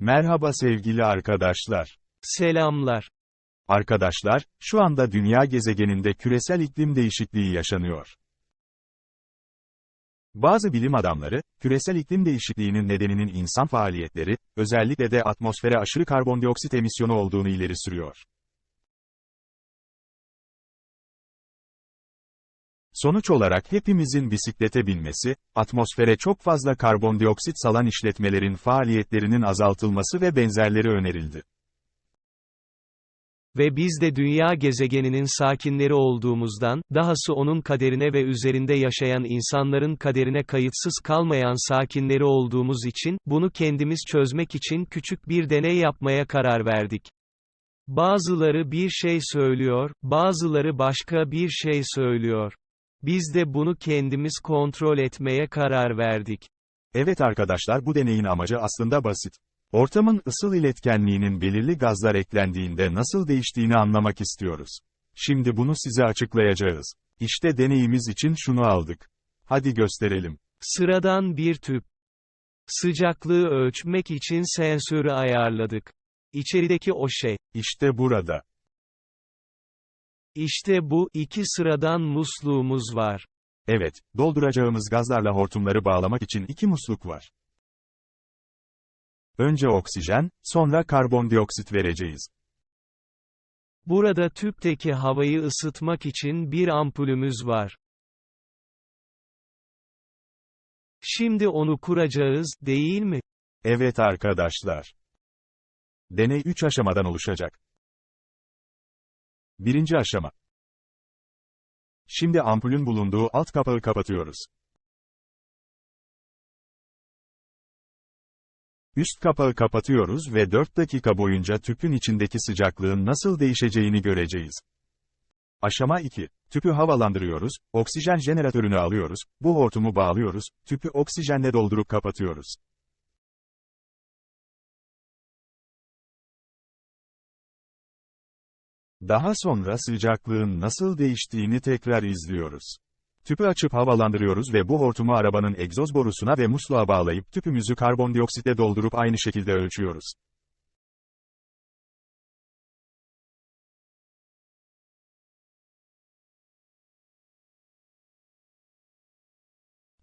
Merhaba sevgili arkadaşlar. Selamlar. Arkadaşlar, şu anda dünya gezegeninde küresel iklim değişikliği yaşanıyor. Bazı bilim adamları, küresel iklim değişikliğinin nedeninin insan faaliyetleri, özellikle de atmosfere aşırı karbondioksit emisyonu olduğunu ileri sürüyor. Sonuç olarak hepimizin bisiklete binmesi, atmosfere çok fazla karbondioksit salan işletmelerin faaliyetlerinin azaltılması ve benzerleri önerildi. Ve biz de dünya gezegeninin sakinleri olduğumuzdan, dahası onun kaderine ve üzerinde yaşayan insanların kaderine kayıtsız kalmayan sakinleri olduğumuz için, bunu kendimiz çözmek için küçük bir deney yapmaya karar verdik. Bazıları bir şey söylüyor, bazıları başka bir şey söylüyor. Biz de bunu kendimiz kontrol etmeye karar verdik. Evet arkadaşlar bu deneyin amacı aslında basit. Ortamın ısıl iletkenliğinin belirli gazlar eklendiğinde nasıl değiştiğini anlamak istiyoruz. Şimdi bunu size açıklayacağız. İşte deneyimiz için şunu aldık. Hadi gösterelim. Sıradan bir tüp. Sıcaklığı ölçmek için sensörü ayarladık. İçerideki o şey. İşte burada. İşte bu, iki sıradan musluğumuz var. Evet, dolduracağımız gazlarla hortumları bağlamak için iki musluk var. Önce oksijen, sonra karbondioksit vereceğiz. Burada tüpteki havayı ısıtmak için bir ampulümüz var. Şimdi onu kuracağız, değil mi? Evet arkadaşlar. Deney 3 aşamadan oluşacak. Birinci aşama. Şimdi ampulün bulunduğu alt kapağı kapatıyoruz. Üst kapağı kapatıyoruz ve 4 dakika boyunca tüpün içindeki sıcaklığın nasıl değişeceğini göreceğiz. Aşama 2. Tüpü havalandırıyoruz, oksijen jeneratörünü alıyoruz, bu hortumu bağlıyoruz, tüpü oksijenle doldurup kapatıyoruz. Daha sonra sıcaklığın nasıl değiştiğini tekrar izliyoruz. Tüpü açıp havalandırıyoruz ve bu hortumu arabanın egzoz borusuna ve musluğa bağlayıp tüpümüzü karbondioksitle doldurup aynı şekilde ölçüyoruz.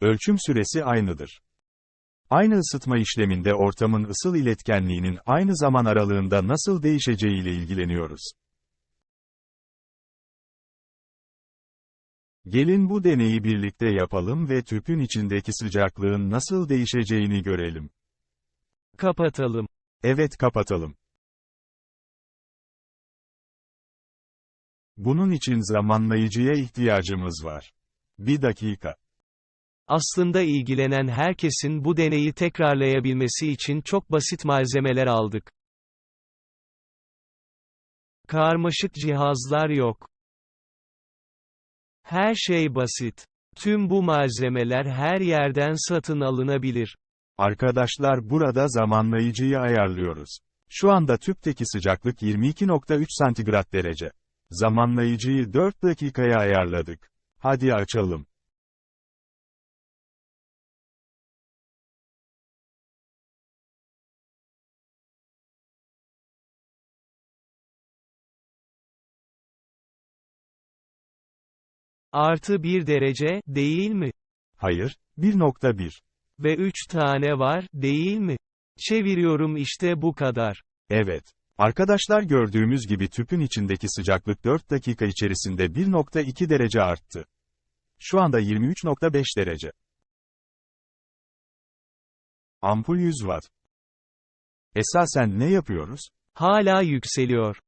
Ölçüm süresi aynıdır. Aynı ısıtma işleminde ortamın ısıl iletkenliğinin aynı zaman aralığında nasıl değişeceği ile ilgileniyoruz. Gelin bu deneyi birlikte yapalım ve tüpün içindeki sıcaklığın nasıl değişeceğini görelim. Kapatalım. Evet kapatalım. Bunun için zamanlayıcıya ihtiyacımız var. Bir dakika. Aslında ilgilenen herkesin bu deneyi tekrarlayabilmesi için çok basit malzemeler aldık. Karmaşık cihazlar yok. Her şey basit. Tüm bu malzemeler her yerden satın alınabilir. Arkadaşlar burada zamanlayıcıyı ayarlıyoruz. Şu anda tüpteki sıcaklık 22.3 santigrat derece. Zamanlayıcıyı 4 dakikaya ayarladık. Hadi açalım. Artı bir derece, değil mi? Hayır, 1.1. Ve 3 tane var, değil mi? Çeviriyorum işte bu kadar. Evet. Arkadaşlar gördüğümüz gibi tüpün içindeki sıcaklık 4 dakika içerisinde 1.2 derece arttı. Şu anda 23.5 derece. Ampul 100 watt. Esasen ne yapıyoruz? Hala yükseliyor.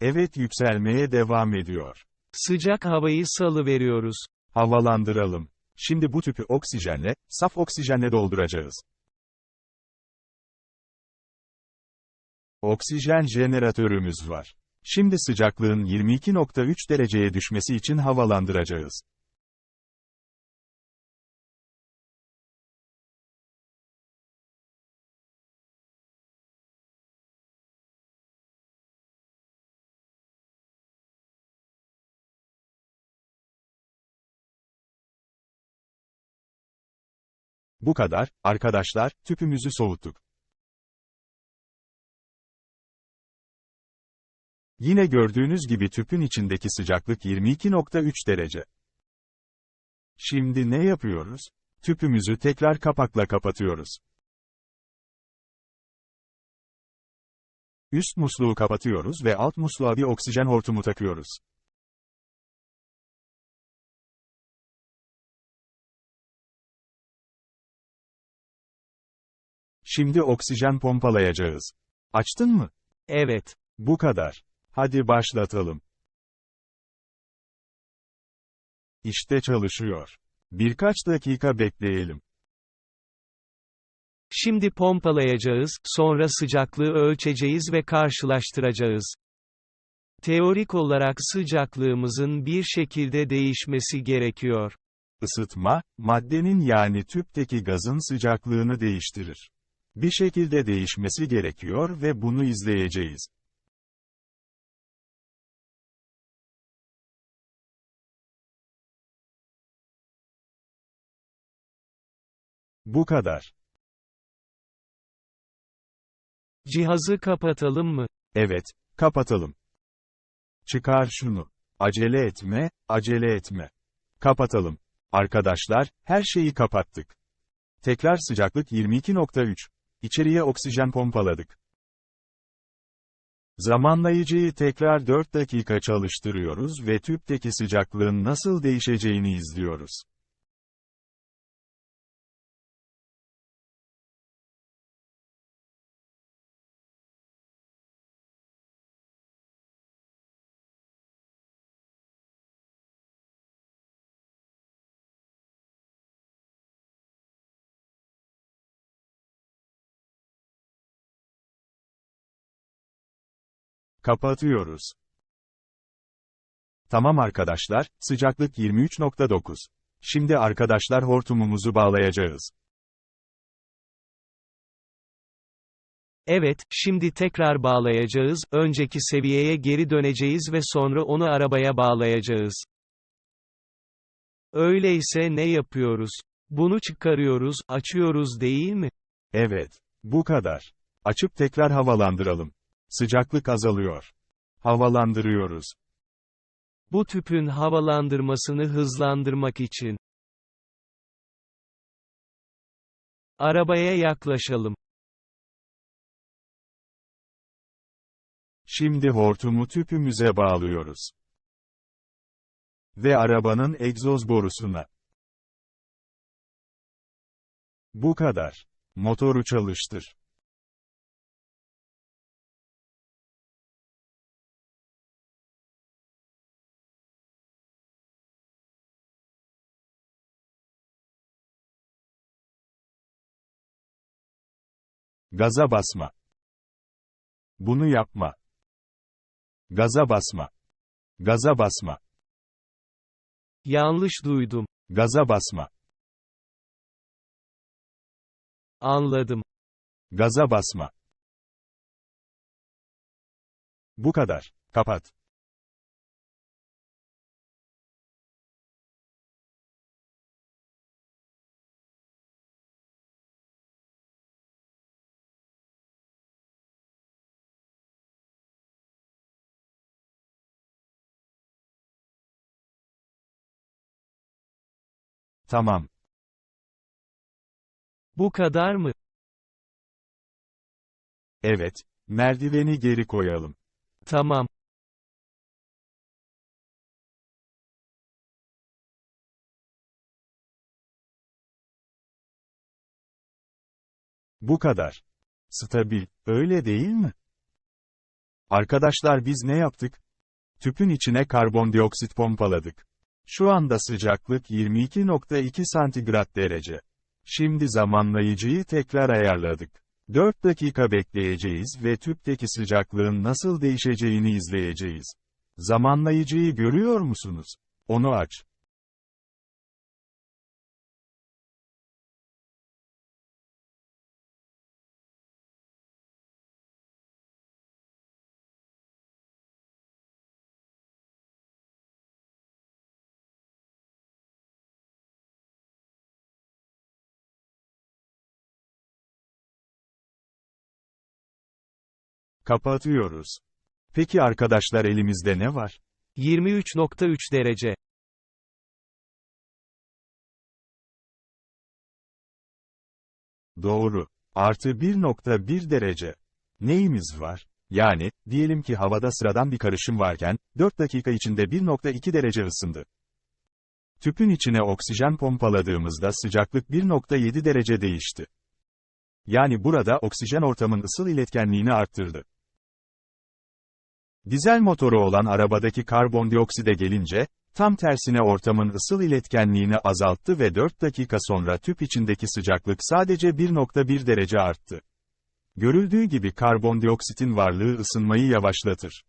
Evet yükselmeye devam ediyor. Sıcak havayı salıveriyoruz. Havalandıralım. Şimdi bu tüpü oksijenle, saf oksijenle dolduracağız. Oksijen jeneratörümüz var. Şimdi sıcaklığın 22.3 dereceye düşmesi için havalandıracağız. Bu kadar, arkadaşlar, tüpümüzü soğuttuk. Yine gördüğünüz gibi tüpün içindeki sıcaklık 22.3 derece. Şimdi ne yapıyoruz? Tüpümüzü tekrar kapakla kapatıyoruz. Üst musluğu kapatıyoruz ve alt musluğa bir oksijen hortumu takıyoruz. Şimdi oksijen pompalayacağız. Açtın mı? Evet. Bu kadar. Hadi başlatalım. İşte çalışıyor. Birkaç dakika bekleyelim. Şimdi pompalayacağız, sonra sıcaklığı ölçeceğiz ve karşılaştıracağız. Teorik olarak sıcaklığımızın bir şekilde değişmesi gerekiyor. Isıtma, maddenin yani tüpteki gazın sıcaklığını değiştirir. Bir şekilde değişmesi gerekiyor ve bunu izleyeceğiz. Bu kadar. Cihazı kapatalım mı? Evet, kapatalım. Çıkar şunu. Acele etme, acele etme. Kapatalım. Arkadaşlar, her şeyi kapattık. Tekrar sıcaklık 22.3. İçeriye oksijen pompaladık. Zamanlayıcıyı tekrar 4 dakika çalıştırıyoruz ve tüpteki sıcaklığın nasıl değişeceğini izliyoruz. Kapatıyoruz. Tamam arkadaşlar, sıcaklık 23.9. Şimdi arkadaşlar hortumumuzu bağlayacağız. Evet, şimdi tekrar bağlayacağız, önceki seviyeye geri döneceğiz ve sonra onu arabaya bağlayacağız. Öyleyse ne yapıyoruz? Bunu çıkarıyoruz, açıyoruz değil mi? Evet, bu kadar. Açıp tekrar havalandıralım. Sıcaklık azalıyor. Havalandırıyoruz. Bu tüpün havalandırmasını hızlandırmak için. Arabaya yaklaşalım. Şimdi hortumu tüpümüze bağlıyoruz. Ve arabanın egzoz borusuna. Bu kadar. Motoru çalıştır. Gaza basma. Bunu yapma. Gaza basma. Gaza basma. Yanlış duydum. Gaza basma. Anladım. Gaza basma. Bu kadar. Kapat. Tamam. Bu kadar mı? Evet. Merdiveni geri koyalım. Tamam. Bu kadar. Stabil, öyle değil mi? Arkadaşlar biz ne yaptık? Tüpün içine karbondioksit pompaladık. Şu anda sıcaklık 22.2 santigrat derece. Şimdi zamanlayıcıyı tekrar ayarladık. 4 dakika bekleyeceğiz ve tüpteki sıcaklığın nasıl değişeceğini izleyeceğiz. Zamanlayıcıyı görüyor musunuz? Onu aç. Kapatıyoruz. Peki arkadaşlar elimizde ne var? 23.3 derece. Doğru. Artı 1.1 derece. Neyimiz var? Yani, diyelim ki havada sıradan bir karışım varken, 4 dakika içinde 1.2 derece ısındı. Tüpün içine oksijen pompaladığımızda sıcaklık 1.7 derece değişti. Yani burada oksijen ortamın ısıl iletkenliğini arttırdı. Dizel motoru olan arabadaki karbondiokside gelince, tam tersine ortamın ısıl iletkenliğini azalttı ve 4 dakika sonra tüp içindeki sıcaklık sadece 1.1 derece arttı. Görüldüğü gibi karbondioksitin varlığı ısınmayı yavaşlatır.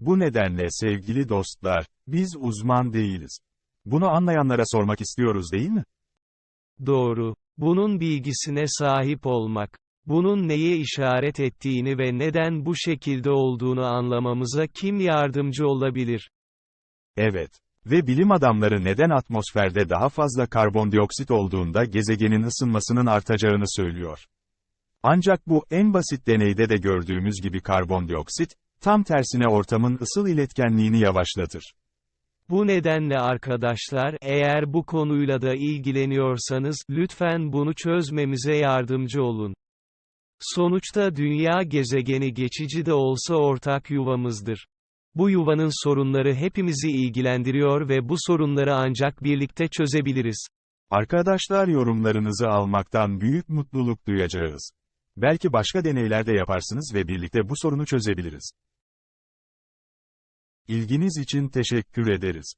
Bu nedenle sevgili dostlar, biz uzman değiliz. Bunu anlayanlara sormak istiyoruz değil mi? Doğru. Bunun bilgisine sahip olmak, bunun neye işaret ettiğini ve neden bu şekilde olduğunu anlamamıza kim yardımcı olabilir? Evet. Ve bilim adamları neden atmosferde daha fazla karbondioksit olduğunda gezegenin ısınmasının artacağını söylüyor. Ancak bu en basit deneyde de gördüğümüz gibi karbondioksit, tam tersine ortamın ısıl iletkenliğini yavaşlatır. Bu nedenle arkadaşlar, eğer bu konuyla da ilgileniyorsanız, lütfen bunu çözmemize yardımcı olun. Sonuçta dünya gezegeni geçici de olsa ortak yuvamızdır. Bu yuvanın sorunları hepimizi ilgilendiriyor ve bu sorunları ancak birlikte çözebiliriz. Arkadaşlar yorumlarınızı almaktan büyük mutluluk duyacağız. Belki başka deneyler de yaparsınız ve birlikte bu sorunu çözebiliriz. İlginiz için teşekkür ederiz.